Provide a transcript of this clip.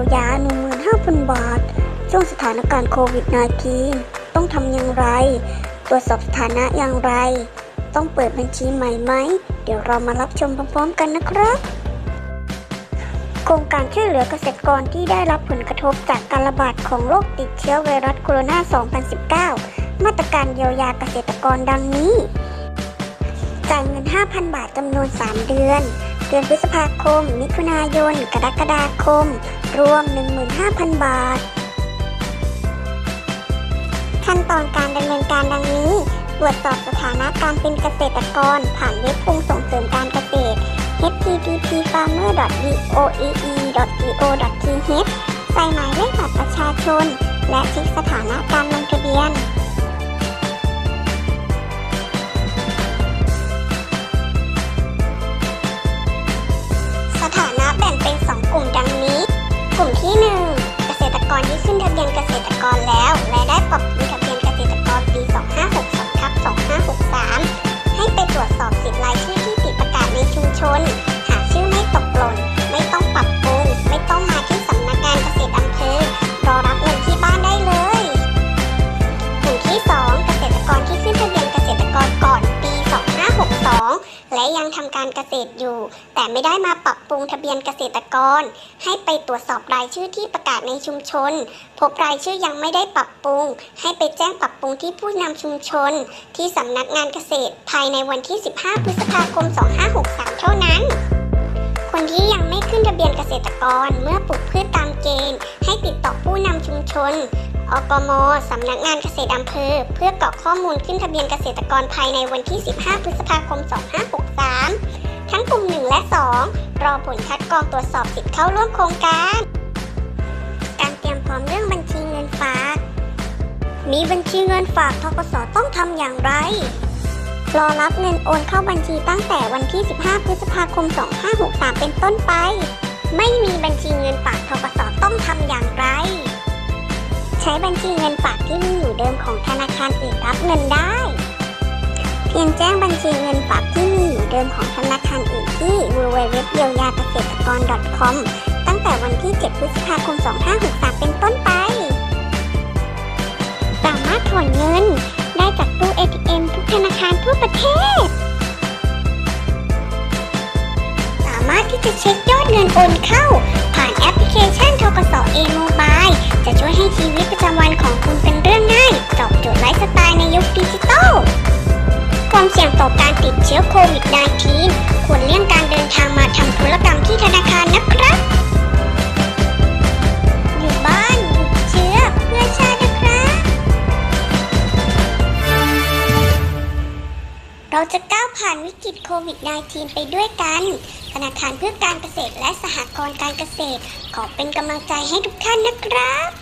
5,000 บาท ช่วงสถานการณ์โควิด -19 ต้องทำอย่างไร ตรวจสอบสถานะอย่างไร ต้องเปิดบัญชีใหม่ไหม เดี๋ยวเรามารับชมพร้อมๆกันนะครับ โครงการช่วยเหลือเกษตรกรที่ได้รับผลกระทบจากการระบาดของโรคติดเชื้อไวรัสโคโรนา 2019 มาตรการเยียวยาเกษตรกรดังนี้ จ่ายเงิน 5,000 บาทจำนวน 3 เดือน เดือนพฤษภาคม มิถุนายน กรกฎาคม รวม 15,000 บาท ขั้นตอนการดำเนินการดังนี้ ตรวจสอบสถานะการเป็นเกษตรกร ผ่านเว็บกรมส่งเสริมการเกษตร http farmer voee go th ใส่หมายเลขบัตรประชาชน และเช็คสถานะการลงทะเบียน และยังทำการเกษตรอยู่ แต่ไม่ได้มาปรับปรุงทะเบียนเกษตรกร ให้ไปตรวจสอบรายชื่อที่ประกาศในชุมชน พบรายชื่อยังไม่ได้ปรับปรุง ให้ไปแจ้งปรับปรุงที่ผู้นำชุมชน ที่สำนักงานเกษตร ภายในวันที่ 15 พฤษภาคม 2563 เท่านั้น คนที่ยังไม่ขึ้นทะเบียนเกษตรกร เมื่อปลูกพืชตามเกณฑ์ ให้ติดต่อผู้นำชุมชน อกมสำนักงานเกษตรอำเภอ เพื่อกรอกข้อมูลขึ้นทะเบียนเกษตรกรภายในวันที่ 15 พฤษภาคม 2563 ทั้งกลุ่ม 1 และ 2 รอผลคัดกรองตรวจสอบสิทธิ์เข้าร่วมโครงการ การเตรียมพร้อมเรื่องบัญชีเงินฝาก มีบัญชีเงินฝากทกสต้องทำอย่างไร รอรับเงินโอนเข้าบัญชีตั้งแต่วันที่ 15 พฤษภาคม 2563 เป็นต้นไป ไม่มีบัญชีเงินฝากทกสต้องทำอย่างไร ใช้บัญชีเงินฝากที่มีอยู่เดิมของธนาคารอื่นรับเงินได้ เพียงแจ้งบัญชีเงินฝากที่มีอยู่เดิมของธนาคารอื่นที่ www เยียวยาเกษตรกร .com ตั้งแต่วันที่ 7 พฤษภาคม 2563 เป็นต้นไป สามารถถอนเงิน คารทั่วประเทศ สามารถที่จะเช็คยอดเงินโอนเข้า ผ่านแอปพลิเคชันทกสเอโมบายจะช่วยให้ชีวิตประจำวันของคุณเป็น กฤตโควิด -19 ไปด้วยกัน ธนาคารเพื่อการเกษตรและสหกรณ์การเกษตร ขอเป็นกำลังใจให้ทุกท่านนะครับ